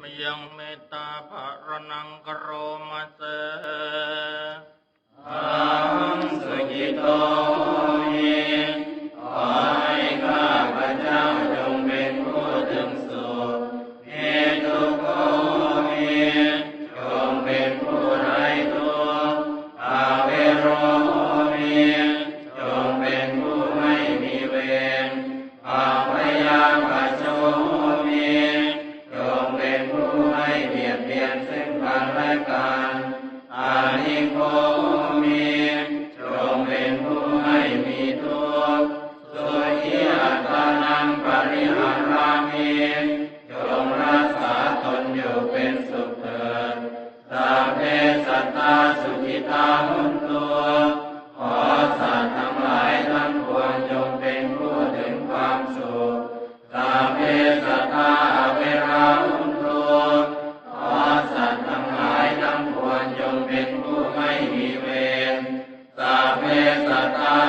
มยังเมตตาภารนังกโรมาเส สุขเถิดสัพเพสัตตาสุขิตาหุนตุขอสัตว์ทั้งหลายทั้งปวงจงเป็นผู้ถึงความสุขสัพเพสัตตาอเวราหุนตุขอสัตว์ทั้งหลายทั้งปวงจงเป็นผู้ไม่มีเวรสัพเพสัตตา